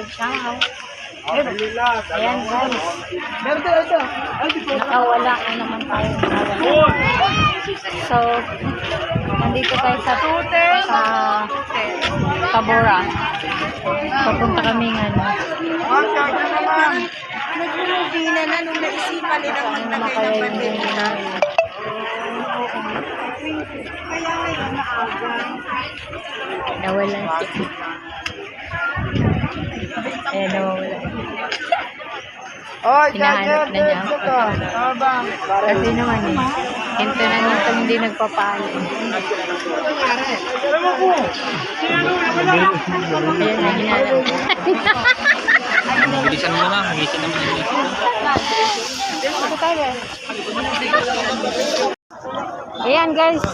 YouTube channel. Ayan guys. Nakawala na naman tayo. So, nandito tayo sa sa Tabora. Papunta kami ng ano. Nagpumubina na nung naisipan nilang maglagay ng pandemya. Kaya ngayon naaga. nawalan siya. Ayan, nawawala. Oh, Hinahanap na niya ako. Abang. Kasi naman eh, hinto na hinto hindi nagpapalo. Ayan na, hinanap. Bilisan mo na, bilisan naman. Ayan guys.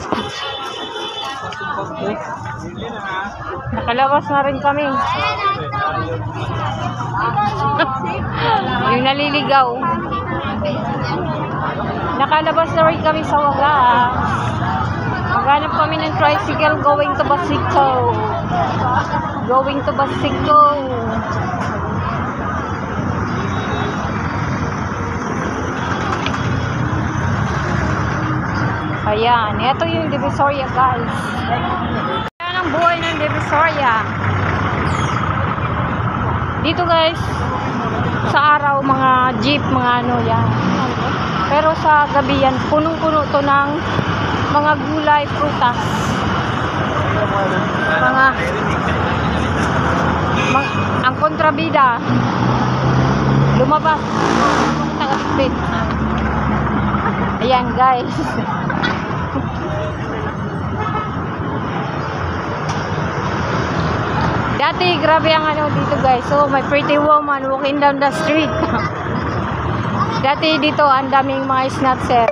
Nakalabas na rin kami. Yung naliligaw. Nakalabas na rin kami sa wagas. Maghanap kami ng tricycle going to Basico. Going to Basico. Ayan, ito yung Divisoria guys. Ayan ang buhay ng Divisoria. Dito guys, sa araw mga jeep, mga ano yan. Pero sa gabi yan, punong-puno to ng mga gulay, prutas. Mga, mga ang kontrabida, lumabas. Taga-spit. Ayan guys. Dati, grabe ang ano dito guys. So, may pretty woman walking down the street. Dati dito, ang daming mga snatcher.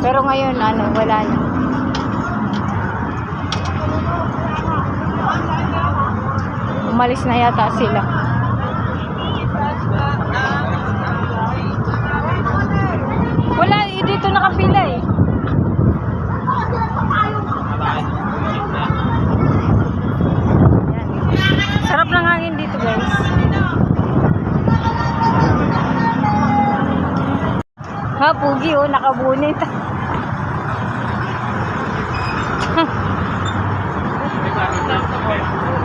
Pero ngayon, ano, wala na. Umalis na yata sila. Ha, pugi oh, nakabunit.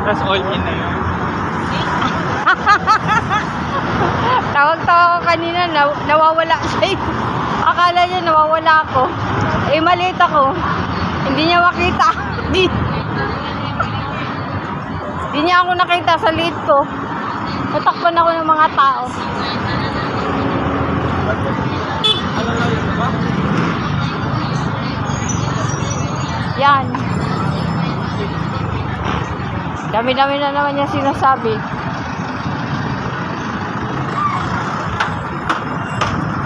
Tapos all in na yun. Tawag-tawa ko kanina, naw nawawala siya. Akala niya nawawala ako. Eh, maliit ako. Hindi niya makita. Hindi. Hindi niya ako nakita sa liit ko. Natakpan ako ng mga tao. Yan. Dami-dami na naman niya sinasabi.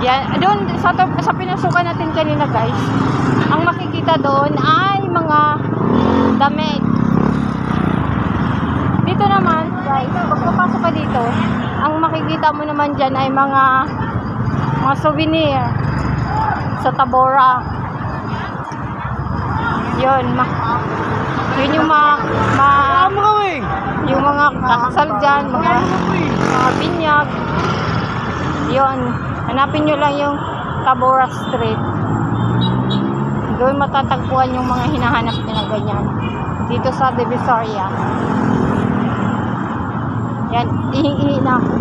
Yan, doon sa, sa pinasukan natin kanina guys, ang makikita doon ay mga damit. Dito naman guys, pag papasok ka dito, ang makikita mo naman dyan ay mga mga souvenir sa Tabora. Yun, ma yun yung mga, ma yung mga kakasal dyan, mga, mga binyag. Yun, hanapin nyo lang yung Tabora Street. Doon matatagpuan yung mga hinahanap nyo na ganyan. Dito sa Divisoria. Yan, ihi-ihi na ako.